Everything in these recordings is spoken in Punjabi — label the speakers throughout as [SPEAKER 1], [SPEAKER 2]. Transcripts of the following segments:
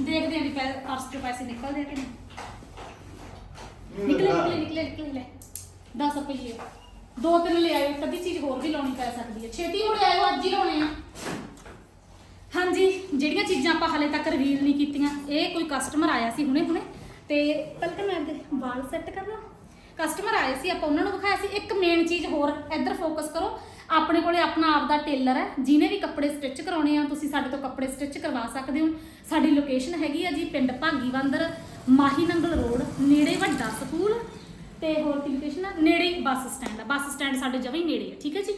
[SPEAKER 1] ਦੇਖਦੇ ਆਂ ਵੀ ਪੈ ਪਰਸ ਚੋਂ ਪੈਸੇ ਨਿਕਲਦੇ ਆ ਕਿ ਨਹੀਂ। ਨਿਕਲੇ ਨਿਕਲੇ ਨਿਕਲੇ ਨਿਕਲੇ ਲੈ 10 ਰੁਪਏ ਦੋ ਤਿੰਨ ਲੈ ਆਇਓ ਕਦੀ ਚੀਜ਼ ਹੋਰ ਵੀ ਲਾਉਣੀ ਪੈ ਸਕਦੀ ਹੈ। ਛੇਤੀ ਹੋ ਆਇਓ ਅੱਜ ਹੀ ਲਾਉਣੇ ਆ। ਹਾਂਜੀ ਜਿਹੜੀਆਂ ਚੀਜ਼ਾਂ ਆਪਾਂ ਹਲੇ ਤੱਕ ਰਿਵੀਲ ਨਹੀਂ ਕੀਤੀਆਂ ਇਹ ਕੋਈ ਕਸਟਮਰ ਆਇਆ ਸੀ ਹੁਣੇ ਹੁਣੇ ਤੇ ਪਹਿਲਾਂ ਤਾਂ ਮੈਂ ਇਹਦੇ ਵਾਲ ਸੈੱਟ ਕਰਨਾ। ਕਸਟਮਰ ਆਏ ਸੀ ਆਪਾਂ ਉਹਨਾਂ ਨੂੰ ਦਿਖਾਇਆ ਸੀ। ਇੱਕ ਮੇਨ ਚੀਜ਼ ਹੋਰ ਇੱਧਰ ਫੋਕਸ ਕਰੋ। ਆਪਣੇ ਕੋਲੇ ਆਪਣਾ ਆਪ ਦਾ ਟੇਲਰ ਹੈ, ਜਿਹਨੇ ਵੀ ਕੱਪੜੇ ਸਟਿਚ ਕਰਾਉਣੇ ਆ, ਤੁਸੀਂ ਸਾਡੇ ਤੋਂ ਕੱਪੜੇ ਸਟਿਚ ਕਰਵਾ ਸਕਦੇ ਹੋ। ਸਾਡੀ ਲੋਕੇਸ਼ਨ ਹੈਗੀ ਆ ਜੀ ਪਿੰਡ ਭਾਗੀਵੰਦਰ ਮਾਹੀ ਨੰਗਲ ਰੋਡ, ਨੇੜੇ ਵੱਡਾ ਸਕੂਲ ਤੇ ਹੋਰ ਕੀ ਲੋਕੇਸ਼ਨ ਆ? ਨੇੜੇ ਬੱਸ ਸਟੈਂਡ ਆ। ਬੱਸ ਸਟੈਂਡ ਸਾਡੇ ਜਮਾਂ ਹੀ ਨੇੜੇ ਆ, ਠੀਕ ਹੈ ਜੀ?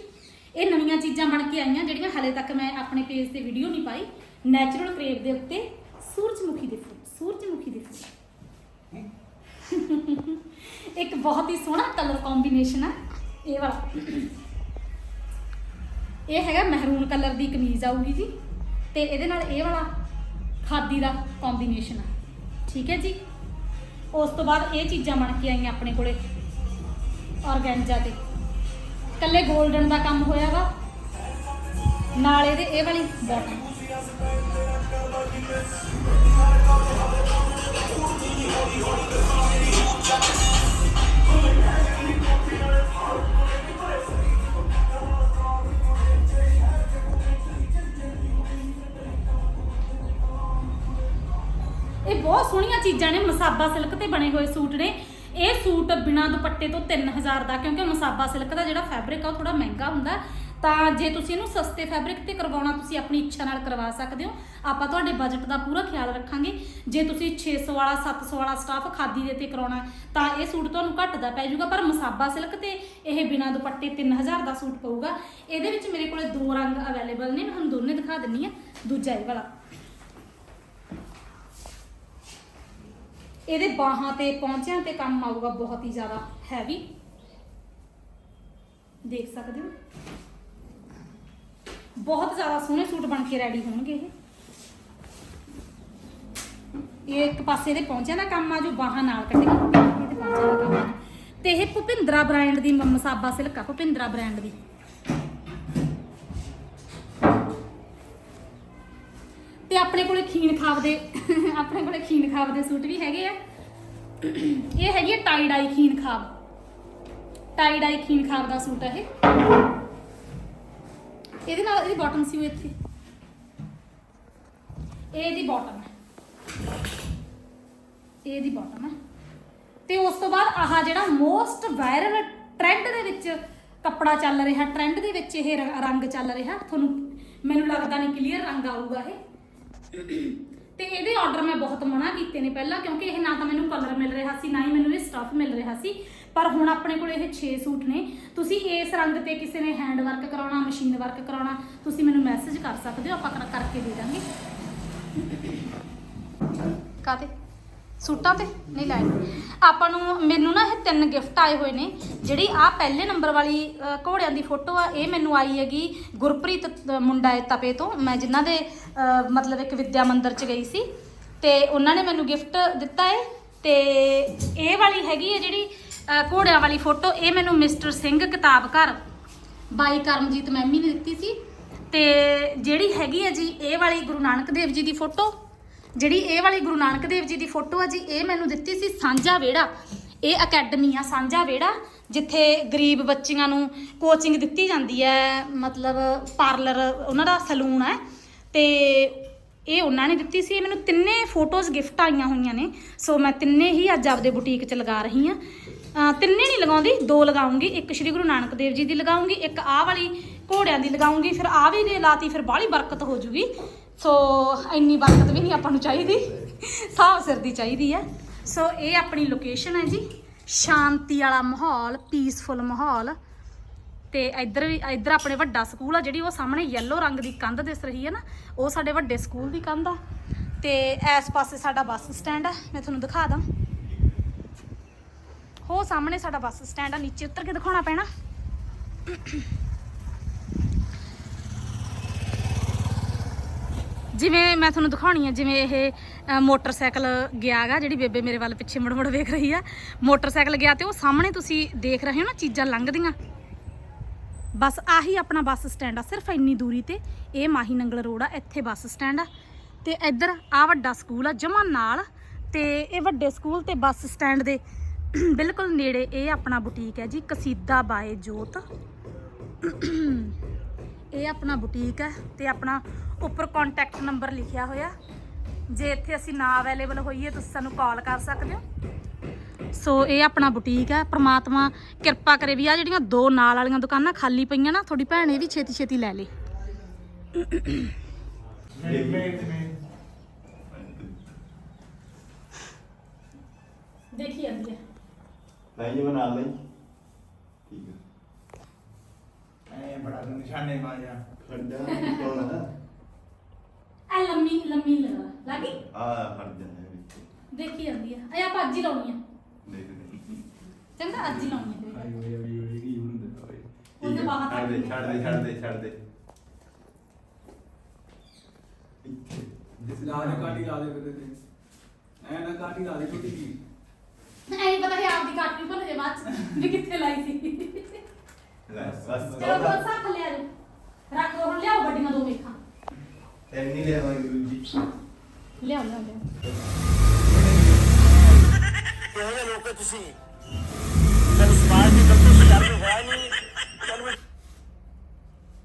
[SPEAKER 1] ਇਹ ਨਵੀਆਂ ਚੀਜ਼ਾਂ ਬਣ ਕੇ ਆਈਆਂ ਜਿਹੜੀਆਂ ਹਲੇ ਤੱਕ ਮੈਂ ਆਪਣੇ ਪੇਜ ਤੇ ਵੀਡੀਓ ਨਹੀਂ ਪਾਈ। ਨੈਚੁਰਲ ਕਰੇਵ ਦੇ ਉੱਤੇ ਸੂਰਜਮੁਖੀ ਦੇ ਫੁੱਲ, ਸੂਰਜਮੁਖੀ ਦੇ ਫੁੱਲ। ਇੱਕ ਬਹੁਤ ਹੀ ਸੋਹਣਾ ਕਲਰ ਕੰਬੀਨੇਸ਼ਨ ਆ, ਇਹ ਵਾਲਾ। ਇਹ ਹੈਗਾ ਮਹਿਰੂਨ ਕਲਰ ਦੀ ਕਮੀਜ਼ ਆਊਗੀ ਜੀ, ਤੇ ਇਹਦੇ ਨਾਲ ਇਹ ਵਾਲਾ ਖਾਦੀ ਦਾ ਕੰਬੀਨੇਸ਼ਨ ਆ। ਠੀਕ ਹੈ ਜੀ? ਉਸ ਤੋਂ ਬਾਅਦ ਇਹ ਚੀਜ਼ਾਂ ਬਣ ਕੇ ਆਈਆਂ ਆਪਣੇ ਕੋਲੇ, ਔਰਗੈਂਜਾ ਤੇ ਕੱਲੇ 골ਡਨ ਦਾ ਕੰਮ ਹੋਇਆ ਵਾ। ਨਾਲ ਇਹਦੇ ਇਹ ਵਾਲੀ ਬਾਟਮ ਚੀਜ਼ਾਂ ਨੇ ਮਸਾਬਾ ਸਿਲਕ ਤੇ ਬਣੇ ਹੋਏ ਸੂਟ ਨੇ। ਇਹ ਸੂਟ ਬਿਨਾ ਦੁਪੱਟੇ ਤੋਂ 3000 ਦਾ, ਕਿਉਂਕਿ ਮਸਾਬਾ ਸਿਲਕ ਦਾ ਜਿਹੜਾ ਫੈਬਰਿਕ ਆ, ਉਹ ਥੋੜਾ ਮਹਿੰਗਾ ਹੁੰਦਾ। ਤਾਂ ਜੇ ਤੁਸੀਂ ਇਹਨੂੰ ਸਸਤੇ ਫੈਬਰਿਕ ਤੇ ਕਰਵਾਉਣਾ, ਤੁਸੀਂ ਆਪਣੀ ਇੱਛਾ ਨਾਲ ਕਰਵਾ ਸਕਦੇ ਹੋ। ਆਪਾਂ ਤੁਹਾਡੇ ਬਜਟ ਦਾ ਪੂਰਾ ਖਿਆਲ ਰੱਖਾਂਗੇ। ਜੇ ਤੁਸੀਂ 600 ਵਾਲਾ 700 ਵਾਲਾ ਸਟਾਫ ਖਾਦੀ ਦੇ ਤੇ ਕਰਾਉਣਾ, ਤਾਂ ਇਹ ਸੂਟ ਤੁਹਾਨੂੰ ਘੱਟ ਦਾ ਪੈ ਜਾਊਗਾ। ਪਰ ਮਸਾਬਾ ਸਿਲਕ ਤੇ ਇਹ ਬਿਨਾ ਦੁਪੱਟੇ 3000 ਦਾ ਸੂਟ ਪਊਗਾ। ਇਹਦੇ ਵਿੱਚ ਮੇਰੇ ਕੋਲੇ ਦੋ ਰੰਗ ਅਵੇਲੇਬਲ ਨੇ, ਮੈਂ ਤੁਹਾਨੂੰ ਦੋਨੇ ਦਿਖਾ ਦਿੰਨੀ ਆ। ਦੂਜਾ ਇਹ ਵਾਲਾ। ਇਹਦੇ ਬਾਹਾਂ ਤੇ, ਪੌਂਚਿਆਂ ਤੇ ਕੰਮ ਆਊਗਾ ਬਹੁਤ ਹੀ ਜ਼ਿਆਦਾ ਹੈਵੀ ਦੇਖ ਸਕਦੇ ਹੋ? ਬਹੁਤ ਜ਼ਿਆਦਾ ਸੋਹਣੇ ਸੂਟ ਬਣ ਕੇ ਰੈਡੀ ਹੋਣਗੇ ਇਹ। ਇਹ ਇੱਕ ਪਾਸੇ ਦੇ ਪੌਂਚਿਆਂ ਦਾ ਕੰਮ ਆ, ਜੋ ਬਾਹਾਂ ਨਾਲ ਕੱਢੀਆਂ ਤੇ ਪੌਂਚਿਆਂ ਦਾ ਕੰਮ ਆ। ਤੇ ਇਹ ਭੁਪਿੰਦਰਾ ਬ੍ਰਾਂਡ ਦੀ ਮਸਾਬਾ ਸਿਲਕ ਆ ਭੁਪਿੰਦਰਾ ਬ੍ਰਾਂਡ ਦੀ। ਤੇ ਆਪਣੇ ਕੋਲੇ ਖੀਨ ਖਾਬ ਦੇ ਆਪਣੇ ਕੋਲੇ ਖੀਨ ਖਾਬ ਦੇ ਸੂਟ ਵੀ ਹੈਗੇ ਆ। ਇਹ ਹੈਗੀ ਹੈ ਟਾਈ ਡਾਈ ਖੀਨ ਖਾਬ ਟਾਈ ਡਾਈ ਖੀਨ ਖਾਬ ਦਾ ਸੂਟ ਹੈ ਇਹ। ਇਹਦੇ ਨਾਲ ਇਹਦੀ ਬਾਟਮ ਸੀ ਉਹ ਇੱਥੇ। ਇਹ ਇਹਦੀ ਬਾਟਮ ਹੈ ਇਹ ਇਹਦੀ ਬਾਟਮ ਹੈ ਤੇ ਉਸ ਤੋਂ ਬਾਅਦ ਆਹ ਜਿਹੜਾ ਮੋਸਟ ਵਾਇਰਲ ਟ੍ਰੈਂਡ ਦੇ ਵਿੱਚ ਕੱਪੜਾ ਚੱਲ ਰਿਹਾ ਟ੍ਰੈਂਡ ਦੇ ਵਿੱਚ ਇਹ ਰੰਗ ਚੱਲ ਰਿਹਾ। ਤੁਹਾਨੂੰ ਮੈਨੂੰ ਲੱਗਦਾ ਨਹੀਂ ਕਲੀਅਰ ਰੰਗ ਆਊਗਾ ਇਹ। ਤੇ ਇਹਦੇ ਆਰਡਰ ਮੈਂ ਬਹੁਤ ਮਨਾ ਕੀਤੇ ਨੇ ਪਹਿਲਾਂ, ਕਿਉਂਕਿ ਇਹ ਨਾ ਤਾਂ ਮੈਨੂੰ ਕਲਰ ਮਿਲ ਰਿਹਾ ਸੀ, ਨਾ ਹੀ ਮੈਨੂੰ ਇਹ ਸਟਫ ਮਿਲ ਰਿਹਾ ਸੀ। ਪਰ ਹੁਣ ਆਪਣੇ ਕੋਲ ਇਹ 6 ਸੂਟ ਨੇ। ਤੁਸੀਂ ਇਸ ਰੰਗ ਤੇ ਕਿਸੇ ਨੇ ਹੈਂਡ ਵਰਕ ਕਰਾਉਣਾ ਮਸ਼ੀਨ ਵਰਕ ਕਰਾਉਣਾ, ਤੁਸੀਂ ਮੈਨੂੰ ਮੈਸੇਜ ਕਰ ਸਕਦੇ ਹੋ, ਆਪਾਂ ਕਰ- ਕਰਕੇ ਦੇ ਦਾਂਗੇ। ਕਾਤੇ ਸੂਟਾਂ ਤੇ? ਨਹੀਂ ਲਾਏ ਆਪਾਂ ਨੂੰ ਮੈਨੂੰ ਨਾ ਇਹ ਤਿੰਨ ਗਿਫਟ ਆਏ ਹੋਏ ਨੇ। ਜਿਹੜੀ ਆ ਪਹਿਲੇ ਨੰਬਰ ਵਾਲੀ ਅ, ਘੋੜਿਆਂ ਦੀ ਫੋਟੋ ਆ ਇਹ ਮੈਨੂੰ ਆਈ ਹੈਗੀ ਗੁਰਪ੍ਰੀਤ ਅ, ਮੁੰਡਾ ਹੈ ਤਪੇ ਤੋਂ। ਮੈਂ ਜਿਨ੍ਹਾਂ ਦੇ ਅ, ਮਤਲਬ ਇੱਕ ਵਿਦਿਆ ਮੰਦਿਰ ਚ ਗਈ ਸੀ। ਤੇ ਉਹਨਾਂ ਨੇ ਮੈਨੂੰ ਗਿਫਟ ਦਿੱਤਾ ਹੈ ਤੇ ਇਹ ਵਾਲੀ ਹੈਗੀ ਹੈ ਜਿਹੜੀ ਅ, ਘੋੜਿਆਂ ਵਾਲੀ ਫੋਟੋ ਇਹ ਮੈਨੂੰ ਮਿਸਟਰ ਸਿੰਘ ਕਿਤਾਬ ਘਰ ਬਾਈ ਕਰਮਜੀਤ ਮੈਮੀ ਨੇ ਦਿੱਤੀ ਸੀ। ਤੇ ਜਿਹੜੀ ਹੈਗੀ ਹੈ ਜੀ ਇਹ ਵਾਲੀ ਗੁਰੂ ਨਾਨਕ ਦੇਵ ਜੀ ਦੀ ਫੋਟੋ ਜਿਹੜੀ ਇਹ ਵਾਲੀ ਗੁਰੂ ਨਾਨਕ ਦੇਵ ਜੀ ਦੀ ਫੋਟੋ ਆ ਜੀ, ਇਹ ਮੈਨੂੰ ਦਿੱਤੀ ਸੀ ਸਾਂਝਾ ਵਿਹੜਾ। ਇਹ ਅਕੈਡਮੀ ਆ, ਸਾਂਝਾ ਵਿਹੜਾ, ਜਿੱਥੇ ਗਰੀਬ ਬੱਚੀਆਂ ਨੂੰ ਕੋਚਿੰਗ ਦਿੱਤੀ ਜਾਂਦੀ ਹੈ ਮਤਲਬ ਪਾਰਲਰ ਉਹਨਾਂ ਦਾ ਸਲੂਨ ਹੈ ਤੇ ਇਹ ਉਹਨਾਂ ਨੇ ਦਿੱਤੀ ਸੀ, ਇਹ ਮੈਨੂੰ ਤਿੰਨੇ ਫੋਟੋਜ਼ ਗਿਫਟ ਆਈਆਂ ਹੋਈਆਂ ਨੇ। ਸੋ ਮੈਂ ਤਿੰਨੇ ਹੀ ਅੱਜ ਆਪਦੇ ਬੁਟੀਕ 'ਚ ਲਗਾ ਰਹੀ ਹਾਂ ਤਿੰਨੇ ਨਹੀਂ ਲਗਾਉਂਦੀ, ਦੋ ਲਗਾਉਂਗੀ। ਇੱਕ ਸ਼੍ਰੀ ਗੁਰੂ ਨਾਨਕ ਦੇਵ ਜੀ ਦੀ ਲਗਾਉਂਗੀ, ਇੱਕ ਆਹ ਵਾਲੀ ਘੋੜਿਆਂ ਦੀ ਲਗਾਉਂਗੀ, ਫਿਰ ਆਹ ਵੀ ਜੇ ਲਾਤੀ, ਫਿਰ ਬਾਹਲੀ ਬਰਕਤ ਹੋ ਜੂਗੀ। ਸੋ ਇੰਨੀ ਬਰਕਤ ਵੀ ਨਹੀਂ ਆਪਾਂ ਨੂੰ ਚਾਹੀਦੀ। ਸਾਫ਼ ਸਿਰ ਦੀ ਚਾਹੀਦੀ ਹੈ। ਸੋ ਇਹ ਆਪਣੀ ਲੋਕੇਸ਼ਨ ਹੈ ਜੀ। ਸ਼ਾਂਤੀ ਵਾਲਾ ਮਾਹੌਲ ਪੀਸਫੁਲ ਮਾਹੌਲ। ਤੇ ਇੱਧਰ ਵੀ, ਇੱਧਰ ਆਪਣੇ ਵੱਡਾ ਸਕੂਲ ਆ, ਜਿਹੜੀ ਉਹ ਸਾਹਮਣੇ ਯੈਲੋ ਰੰਗ ਦੀ ਕੰਧ ਦਿਸ ਰਹੀ ਹੈ ਨਾ, ਉਹ ਸਾਡੇ ਵੱਡੇ ਸਕੂਲ ਦੀ ਕੰਧ ਆ। ਤੇ ਇਸ ਪਾਸੇ ਸਾਡਾ ਬੱਸ ਸਟੈਂਡ ਆ, ਮੈਂ ਤੁਹਾਨੂੰ ਦਿਖਾ ਦਾਂ। ਹੋ ਸਾਹਮਣੇ ਸਾਡਾ ਬੱਸ ਸਟੈਂਡ ਆ, ਨੀਚੇ ਉਤਰ ਕੇ ਦਿਖਾਉਣਾ ਪੈਣਾ। ਜਿਵੇਂ ਮੈਂ ਤੁਹਾਨੂੰ ਦਿਖਾਉਣੀ ਆ ਜਿਵੇਂ ਇਹ ਅ, ਮੋਟਰਸਾਈਕਲ ਗਿਆਗਾ ਜਿਹੜੀ ਬੇਬੇ ਮੇਰੇ ਵੱਲ ਪਿੱਛੇ ਮੁੜ ਮੁੜ ਵੇਖ ਰਹੀ ਆ। ਮੋਟਰਸਾਈਕਲ ਗਿਆ ਤੇ ਉਹ ਸਾਹਮਣੇ ਤੁਸੀਂ ਦੇਖ ਰਹੇ ਹੋ ਨਾ ਚੀਜ਼ਾਂ ਲੰਘਦੀਆਂ। ਬਸ ਆਹੀ ਆਪਣਾ ਬੱਸ ਸਟੈਂਡ ਆ ਸਿਰਫ ਇੰਨੀ ਦੂਰੀ ਤੇ ਇਹ ਮਾਹੀ ਨੰਗਲ ਰੋਡ ਆ ਇੱਥੇ ਬੱਸ ਸਟੈਂਡ ਆ। ਤੇ ਇੱਧਰ ਆ ਵੱਡਾ ਸਕੂਲ ਆ ਜਮਾ ਨਾਲ ਤੇ ਇਹ ਵੱਡੇ ਸਕੂਲ ਤੇ ਬੱਸ ਸਟੈਂਡ ਦੇ ਬਿਲਕੁਲ ਨੇੜੇ ਇਹ ਆਪਣਾ ਬੁਟੀਕ ਹੈ ਜੀ ਕਸੀਦਾ ਬਾਏ ਜੋਤ। ਇਹ ਆਪਣਾ ਬੁਟੀਕ ਹੈ ਤੇ ਆਪਣਾ ਉੱਪਰ ਕੰਟੈਕਟ ਨੰਬਰ ਲਿਖਿਆ ਹੋਇਆ। ਜੇ ਇੱਥੇ ਅਸੀਂ ਨਾ ਅਵੇਲੇਬਲ ਹੋਈਏ ਤੁਸੀਂ ਸਾਨੂੰ ਕਾਲ ਕਰ ਸਕਦੇ ਹੋ। ਸੋ ਇਹ ਆਪਣਾ ਬੁਟੀਕ ਹੈ। ਪ੍ਰਮਾਤਮਾ ਕਿਰਪਾ ਕਰੇ ਵੀ ਆ ਜਿਹੜੀਆਂ ਦੋ ਨਾਲ ਵਾਲੀਆਂ ਦੁਕਾਨਾਂ ਖਾਲੀ ਪਈਆਂ ਨਾ ਤੁਹਾਡੀ ਭੈਣ ਇਹ ਵੀ ਛੇਤੀ ਛੇਤੀ ਲੈ ਲੇ। ਦੇਖੀ ਜਾਂਦੀ ਹੈ।
[SPEAKER 2] ਨਹੀਂ ਬਣਾ ਲਈ ਠੀਕ ਹੈ
[SPEAKER 3] ਐ ਬੜਾ ਨਿਸ਼ਾਨੇ ਮਾਰਿਆ।
[SPEAKER 2] ਖੰਡਾ ਕੋਲ।
[SPEAKER 1] ਐ ਲੰਮੀ ਲੰਮੀ ਲਗਾ ਲੱਗੀ?
[SPEAKER 2] ਆ ਹਟ ਜਾਂਦਾ ਹੈ ਵਿੱਚ
[SPEAKER 1] ਦੇਖੀ ਜਾਂਦੀ ਹੈ ਇਹ ਆਪਾਂ ਅੱਜ ਹੀ ਲਾਉਣੀ ਆ।
[SPEAKER 2] ਦੇਖ ਦੇ
[SPEAKER 1] ਚੰਗਾ ਅੱਜ ਹੀ ਲਾਉਣੀ ਹੈ
[SPEAKER 3] ਆਈ ਹੋਈ ਹੋਈ ਹੋਈ ਕੀ ਹੁੰਦਾ
[SPEAKER 1] ਉਹਦੇ ਬਾਹਰ
[SPEAKER 2] ਛੱਡ ਦੇ ਛੱਡ ਦੇ ਛੱਡ ਦੇ ਛੱਡ ਦੇ। ਇੱਥੇ।
[SPEAKER 3] ਜਿਸ ਲਾ ਦੇ ਕਾਟੀ ਲਾ ਦੇ ਕਦੇ ਤੇ ਐ ਨਾ ਕਾਟੀ ਲਾ ਦੇ ਟੁੱਟੀ
[SPEAKER 1] ਐ ਪਤਾ ਹੈ ਆਪਦੀ ਕਾਟ ਵੀ ਭੁੱਲ ਜੇ ਬਾਅਦ ਚ ਵੀ ਕਿੱਥੇ ਲਾਈ ਸੀ।
[SPEAKER 2] ਲੈ ਬਸ
[SPEAKER 1] ਚਲੋ ਬਸ ਸਾਖ ਲਿਆ ਜੀ ਰੱਖ ਦੋ ਹੁਣ ਲਿਆਓ ਵੱਡੀਆਂ ਦੋ ਮੇਖਾਂ।
[SPEAKER 2] ਐਨੀ ਲਿਆਵਾਂਗੇ ਗੁਰੂ ਜੀ।
[SPEAKER 1] ਲਿਆਓ ਲਿਆਓ ਲਿਆਓ।
[SPEAKER 4] ਕਿਹੜੇ ਲੋਕ ਹੋ ਤੁਸੀਂ? ਮੈਨੂੰ ਸਮਾਜ ਦੀ ਗਲਤੀ ਸੁਧਾਰਨ ਹੋਇਆ ਨਹੀਂ। ਤੁਹਾਨੂੰ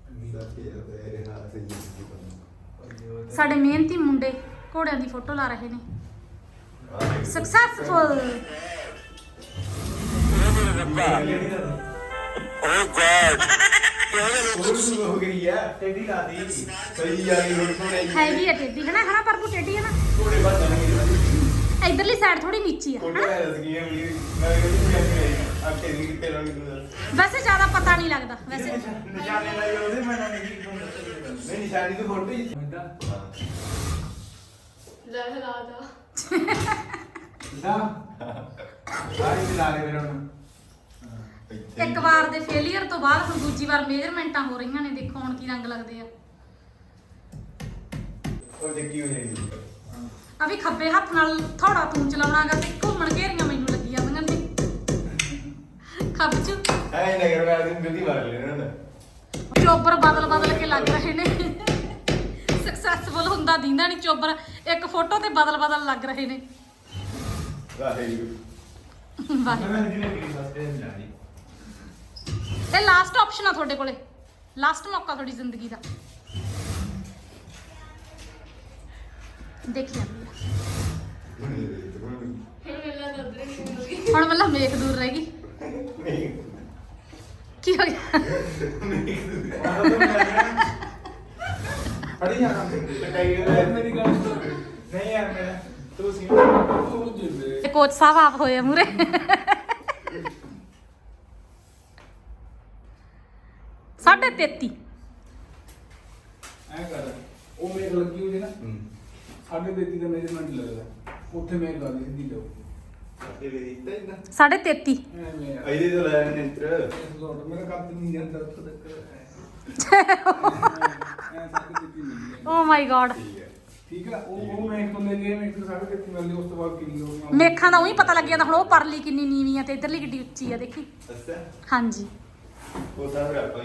[SPEAKER 2] ਅੰਦਰ ਕੇ ਇਹ ਰਹਾ ਸਹੀ ਹੈ
[SPEAKER 1] ਸਾਡੇ ਮਿਹਨਤੀ ਮੁੰਡੇ ਘੋੜਿਆਂ ਦੀ ਫੋਟੋ ਲਾ ਰਹੇ ਨੇ। ਸਕਸੈਸਫੁਲ
[SPEAKER 4] ਓ ਗॉड ਕਿਹੜੇ
[SPEAKER 2] ਹੋ ਗਈ ਸਹੀ ਹੁਣ
[SPEAKER 1] ਹੈਗੀ ਆ ਟੇਢੀ ਟੇਢੀ ਨਾ?
[SPEAKER 2] ਜਾਣਗੇ
[SPEAKER 1] ਇਧਰਲੀ ਸਾਈਡ ਥੋੜੀ ਨੀਚੀ ਆ ਹਨਾ? ਵੈਸੇ ਜ਼ਿਆਦਾ ਪਤਾ ਨਹੀਂ ਲੱਗਦਾ ਵੈਸੇ।
[SPEAKER 2] ਨਿਸ਼ਾਨੇ ਲਾਈ ਉਹਦੇ ਮੈਂ ਨਹੀਂ ਨਹੀਂ ਨਿਸ਼ਾਨੀ ਤੋਂ ਫੋਟੋ ਹੀ।
[SPEAKER 3] ਹੁੰਦਾ
[SPEAKER 5] ਲੈ ਲਾ ਦਾ
[SPEAKER 3] ਦਾ ਆਈ ਤੇ ਲਾ ਦੇ ਮੇਰਾ
[SPEAKER 1] ਇੱਕ ਵਾਰ ਦੇ ਫੇਲਿਅਰ ਤੋਂ ਬਾਅਦ ਹੁਣ ਦੂਜੀ ਵਾਰ ਮੇਜਰਮੈਂਟਾਂ ਹੋ ਰਹੀਆਂ ਨੇ ਦੇਖੋ ਹੁਣ ਕੀ ਰੰਗ ਲੱਗਦੇ ਆ।
[SPEAKER 2] ਉਹ ਦੇਖੀ ਹੋ ਜਾਏਗੀ
[SPEAKER 1] ਆ ਵੀ ਖੱਬੇ ਹੱਥ ਨਾਲ ਥੋੜਾ ਤੂੰ ਚਲਾਉਣਾਗਾ ਤੇ ਘੁੰਮਣ ਘੇਰੀਆਂ ਮੈਨੂੰ ਲੱਗੀ ਜਾਂਦੀਆਂ ਨੇ। ਖੱਬ ਚ।
[SPEAKER 2] ਐ ਨਗਰ ਵਾਲੇ ਦਿਨ ਜਲਦੀ ਮਾਰ ਲੈਣਾ ਨਾ
[SPEAKER 1] ਚੋਬਰ ਬਦਲ ਬਦਲ ਕੇ ਲੱਗ ਰਹੇ ਨੇ। ਸਕਸੈਸਫੁਲ ਹੁੰਦਾ ਦਿੰਦਾ ਨਹੀਂ ਚੋਬਰ। ਇੱਕ ਫੋਟੋ ਤੇ ਬਦਲ ਬਦਲ ਲੱਗ ਰਹੇ ਨੇ।
[SPEAKER 2] ਵਾਹਿਗੁਰੂ।
[SPEAKER 1] ਵਾਹ ਇਹ ਲਾਸਟ ਆਪਸ਼ਨ ਆ ਤੁਹਾਡੇ ਕੋਲੇ। ਲਾਸਟ ਮੌਕਾ ਤੁਹਾਡੀ ਜ਼ਿੰਦਗੀ ਦਾ। ਦੇਖੀ ਜਾਂਦੀ ਆ
[SPEAKER 5] ਮੇਲਾ
[SPEAKER 1] ਹੁਣ ਮਤਲਬ ਮੇਕ ਦੂਰ ਰਹਿ ਗਈ। ਕੀ ਹੋ ਗਿਆ?
[SPEAKER 3] ਪੜੀ ਜਾਣਾ ਮੇਰੀ ਗੱਲ ਸੁਣ।
[SPEAKER 2] ਨਹੀਂ ਯਾਰ ਮੇਰਾ। ਤੂੰ ਸੀ।
[SPEAKER 3] ਉਹ ਜਿਵੇਂ।
[SPEAKER 1] ਤੇ ਕੋਚ ਸਾਹਿਬ ਆਪ ਹੋਏ ਆ ਮੂਰੇ ਸਾਢੇ 33
[SPEAKER 3] ਐ ਕਰ ਉਹ ਮੇਕ ਲੱਗੀ ਹੋਈ ਹੈ ਨਾ ਸਾਡੇ ਦੇਤੀ ਦਾ ਮੇਜਰਮੈਂਟ ਲੱਗਦਾ। ਉੱਥੇ ਮੇਕ ਲਾ ਦੇ ਸਿੱਧੀ ਲਓ।
[SPEAKER 2] ਇਹ ਵੀ ਦਿੱਤਾ ਹੀ ਨਾ
[SPEAKER 1] ਸਾਢੇ 33
[SPEAKER 3] ਐ ਮੈਂ ਯਾਰ
[SPEAKER 2] ਇਹਦੇ ਤੋਂ ਲੈ ਨਿੰਤਰ
[SPEAKER 3] ਇਸ ਲੋਟ ਮੇਰਾ ਕੰਮ ਨਹੀਂ ਜਾਂਦਾ ਉੱਥੇ ਤੱਕ। ਐ। ਸਾਡੇ ਦੇਤੀ ਮਿਲੀ ਹੈ
[SPEAKER 1] ਓ ਮਾਈ ਗॉड
[SPEAKER 2] ਠੀਕ ਹੈ।
[SPEAKER 3] ਠੀਕ ਆ ਉਹ ਉਹ ਮੇਕ ਤੋਂ ਲੈ ਗਏ ਮੇਕ ਤੋਂ ਸਾਡੇ ਦੇਤੀ ਮਿਲਦੀ ਉਸ ਤੋਂ ਬਾਅਦ ਕਿੰਨੀ ਹੋ ਗਈ?
[SPEAKER 1] ਮੇਖਾਂ ਦਾ ਉਹੀ ਪਤਾ ਲੱਗ ਜਾਂਦਾ ਹੁਣ ਉਹ ਪਰਲੀ ਕਿੰਨੀ ਨੀਵੀਂ ਆ ਤੇ ਇਧਰਲੀ ਕਿੱਡੀ ਉੱਚੀ ਆ ਦੇਖੀ।
[SPEAKER 2] ਅੱਛਾ।
[SPEAKER 1] ਹਾਂਜੀ।
[SPEAKER 2] ਉਹ ਤਾਂ ਰੱਖ